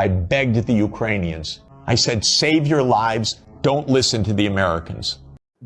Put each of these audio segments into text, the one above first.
I begged the Ukrainians. I said, save your lives. Don't listen to the Americans.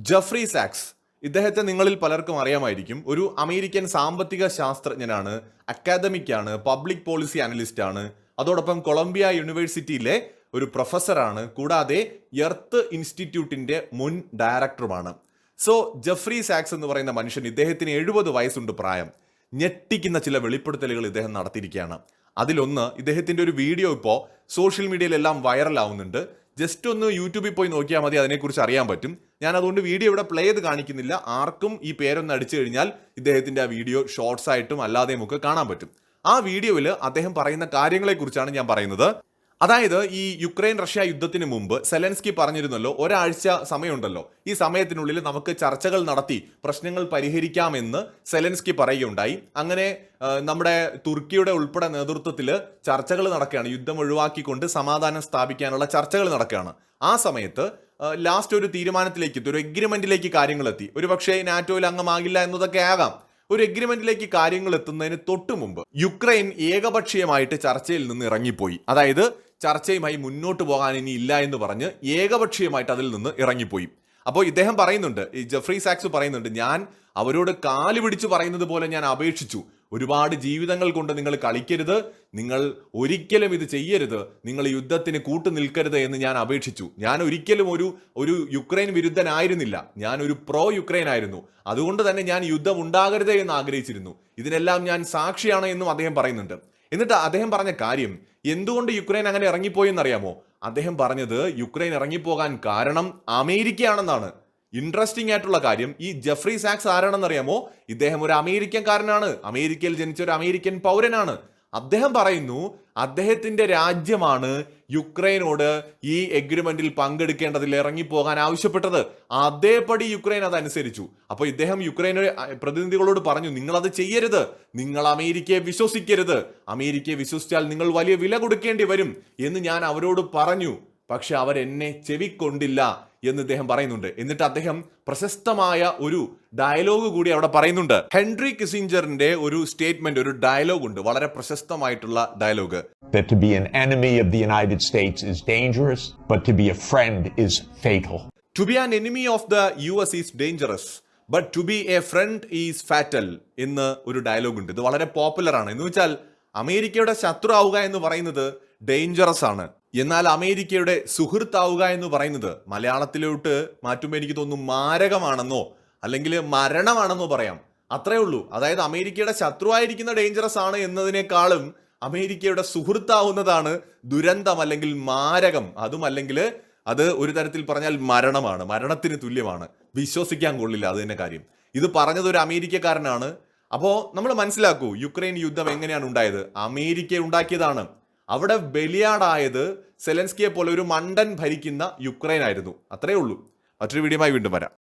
Jeffrey സാക്സ് ഇദ്ദേഹത്തെ നിങ്ങളിൽ പലർക്കും അറിയാമായിരിക്കും ഒരു അമേരിക്കൻ സാമ്പത്തിക ശാസ്ത്രജ്ഞനാണ് അക്കാദമിക് ആണ് പബ്ലിക് പോളിസി അനലിസ്റ്റ് ആണ് അതോടൊപ്പം കൊളംബിയ യൂണിവേഴ്സിറ്റിയിലെ ഒരു പ്രൊഫസറാണ് കൂടാതെ എർത്ത് ഇൻസ്റ്റിറ്റ്യൂട്ടിന്റെ മുൻ ഡയറക്ടറുമാണ് സോ ജഫ്രി സാക്സ് എന്ന് പറയുന്ന മനുഷ്യൻ ഇദ്ദേഹത്തിന് എഴുപത് വയസ്സുണ്ട് പ്രായം ഞെട്ടിക്കുന്ന ചില വെളിപ്പെടുത്തലുകൾ ഇദ്ദേഹം നടത്തിയിരിക്കുകയാണ് അതിലൊന്ന് ഇദ്ദേഹത്തിന്റെ ഒരു വീഡിയോ ഇപ്പോൾ സോഷ്യൽ മീഡിയയിലെല്ലാം വൈറലാവുന്നുണ്ട്. ജസ്റ്റ് ഒന്ന് യൂട്യൂബിൽ പോയി നോക്കിയാൽ മതി അതിനെക്കുറിച്ച് അറിയാൻ പറ്റും. ഞാൻ അതുകൊണ്ട് വീഡിയോ ഇവിടെ പ്ലേ ചെയ്ത് കാണിക്കുന്നില്ല. ആർക്കും ഈ പേരൊന്ന് അടിച്ചു കഴിഞ്ഞാൽ ഇദ്ദേഹത്തിന്റെ ആ വീഡിയോ ഷോർട്സ് ആയിട്ടും അല്ലാതെയും ഒക്കെ കാണാൻ പറ്റും. ആ വീഡിയോയിൽ അദ്ദേഹം പറയുന്ന കാര്യങ്ങളെക്കുറിച്ചാണ് ഞാൻ പറയുന്നത്. അതായത് ഈ യുക്രൈൻ റഷ്യ യുദ്ധത്തിന് മുമ്പ് സെലൻസ്കി പറഞ്ഞിരുന്നല്ലോ ഒരാഴ്ച സമയമുണ്ടല്ലോ. ഈ സമയത്തിനുള്ളിൽ നമുക്ക് ചർച്ചകൾ നടത്തി പ്രശ്നങ്ങൾ പരിഹരിക്കാമെന്ന് സെലൻസ്കി പറയുകയുണ്ടായി. അങ്ങനെ നമ്മുടെ തുർക്കിയുടെ ഉൾപ്പെടെ നേതൃത്വത്തിൽ ചർച്ചകൾ നടക്കുകയാണ്. യുദ്ധം ഒഴിവാക്കിക്കൊണ്ട് സമാധാനം സ്ഥാപിക്കാനുള്ള ചർച്ചകൾ നടക്കുകയാണ്. ആ സമയത്ത് ലാസ്റ്റ് ഒരു തീരുമാനത്തിലേക്ക് എത്തി ഒരു എഗ്രിമെന്റിലേക്ക് കാര്യങ്ങൾ എത്തി. ഒരു പക്ഷേ നാറ്റോയിൽ അംഗമാകില്ല എന്നതൊക്കെ ആകാം. ഒരു എഗ്രിമെന്റിലേക്ക് കാര്യങ്ങൾ എത്തുന്നതിന് തൊട്ടു മുമ്പ് യുക്രൈൻ ഏകപക്ഷീയമായിട്ട് ചർച്ചയിൽ നിന്ന് ഇറങ്ങിപ്പോയി. അതായത് ചർച്ചയുമായി മുന്നോട്ട് പോകാൻ ഇനി ഇല്ല എന്ന് പറഞ്ഞ് ഏകപക്ഷീയമായിട്ട് അതിൽ നിന്ന് ഇറങ്ങിപ്പോയി. അപ്പോൾ ഇദ്ദേഹം പറയുന്നുണ്ട് ഈ ജെഫ്രി സാക്സ് പറയുന്നുണ്ട് ഞാൻ അവരോട് കാൽ പിടിച്ച് പറയുന്നത് പോലെ ഞാൻ അപേക്ഷിച്ചു. ഒരുപാട് ജീവിതങ്ങൾ കൊണ്ട് നിങ്ങൾ കളിക്കരുത്. നിങ്ങൾ ഒരിക്കലും ഇത് ചെയ്യരുത്. നിങ്ങൾ യുദ്ധത്തിന് കൂട്ടു നിൽക്കരുത് എന്ന് ഞാൻ അപേക്ഷിച്ചു. ഞാൻ ഒരിക്കലും ഒരു ഒരു യുക്രൈൻ വിരുദ്ധനായിരുന്നില്ല. ഞാൻ ഒരു പ്രോ യുക്രൈൻ ആയിരുന്നു. അതുകൊണ്ട് തന്നെ ഞാൻ യുദ്ധം ഉണ്ടാകരുത് എന്ന് ആഗ്രഹിച്ചിരുന്നു. ഇതിനെല്ലാം ഞാൻ സാക്ഷിയാണ് എന്നും അദ്ദേഹം പറയുന്നുണ്ട്. എന്നിട്ട് അദ്ദേഹം പറഞ്ഞ കാര്യം എന്തുകൊണ്ട് യുക്രൈൻ അങ്ങനെ ഇറങ്ങിപ്പോയി എന്നറിയാമോ? അദ്ദേഹം പറഞ്ഞത് യുക്രൈൻ ഇറങ്ങിപ്പോകാൻ കാരണം അമേരിക്കയാണെന്നാണ്. ഇൻട്രസ്റ്റിംഗ് ആയിട്ടുള്ള കാര്യം. ഈ ജെഫ്രി സാക്സ് ആരാണെന്നറിയാമോ? ഇദ്ദേഹം ഒരു അമേരിക്കൻകാരനാണ്. അമേരിക്കയിൽ ജനിച്ച ഒരു അമേരിക്കൻ പൗരനാണ്. അദ്ദേഹം പറയുന്നു അദ്ദേഹത്തിന്റെ രാജ്യമാണ് യുക്രൈനോട് ഈ എഗ്രിമെന്റിൽ പങ്കെടുക്കേണ്ടതിൽ ഇറങ്ങിപ്പോകാൻ ആവശ്യപ്പെട്ടത്. അതേപടി യുക്രൈൻ അതനുസരിച്ചു. അപ്പോൾ ഇദ്ദേഹം യുക്രൈൻ പ്രതിനിധികളോട് പറഞ്ഞു നിങ്ങളത് ചെയ്യരുത്. നിങ്ങൾ അമേരിക്കയെ വിശ്വസിക്കരുത്. അമേരിക്കയെ വിശ്വസിച്ചാൽ നിങ്ങൾ വലിയ വില കൊടുക്കേണ്ടി വരും. എന്ന് ഞാൻ അവരോട് പറഞ്ഞു. പക്ഷെ അവരെന്നെ ചെവിക്കൊണ്ടില്ല. എന്ന് ഇദ്ദേഹം പറയുന്നുണ്ട്. എന്നിട്ട് അദ്ദേഹം പ്രശസ്തമായ ഒരു ഡയലോഗ് കൂടി അവിടെ പറയുന്നുണ്ട്. ഹെൻറി കിസിഞ്ചറിന്റെ ഒരു സ്റ്റേറ്റ്മെന്റ് ഒരു ഡയലോഗ് ഉണ്ട്. വളരെ പ്രശസ്തമായിട്ടുള്ള dialogue That to be an enemy of the United States is dangerous, but to be a friend is fatal. To be an enemy of the US is dangerous, dangerous but to be a friend is fatal എന്ന് ഒരു dialogue ഉണ്ട്. ഇത് വളരെ popular ആണ്. എന്ന് വെച്ചാൽ അമേരിക്കയുടെ ശത്രു ആവുക എന്ന് പറയുന്നത് ഡേഞ്ചറസ് ആണ്. എന്നാൽ അമേരിക്കയുടെ സുഹൃത്താവുക എന്ന് പറയുന്നത് മലയാളത്തിലോട്ട് മാറ്റുമ്പോൾ എനിക്ക് തോന്നുന്നു മാരകമാണെന്നോ അല്ലെങ്കിൽ മരണമാണെന്നോ പറയാം. അത്രേ ഉള്ളൂ. അതായത് അമേരിക്കയുടെ ശത്രുവായിരിക്കുന്ന ഡേഞ്ചറസ് ആണ് എന്നതിനേക്കാളും അമേരിക്കയുടെ സുഹൃത്താവുന്നതാണ് ദുരന്തം അല്ലെങ്കിൽ മാരകം. അതും അല്ലെങ്കിൽ അത് ഒരു തരത്തിൽ പറഞ്ഞാൽ മരണമാണ്. മരണത്തിന് തുല്യമാണ്. വിശ്വസിക്കാൻ കൊള്ളില്ല അത് തന്നെ കാര്യം. ഇത് പറഞ്ഞത് ഒരു അമേരിക്കക്കാരനാണ്. അപ്പോൾ നമ്മൾ മനസ്സിലാക്കൂ യുക്രൈൻ യുദ്ധം എങ്ങനെയാണ് ഉണ്ടായത്? അമേരിക്ക ഉണ്ടാക്കിയതാണ്. അവിടെ ബലിയാടായത് സെലൻസ്കിയെ പോലെ ഒരു മണ്ടൻ ഭരിക്കുന്ന യുക്രൈൻ ആയിരുന്നു അത്രയേ ഉള്ളൂ. മറ്റൊരു വീഡിയോമായി വീണ്ടും വരാം.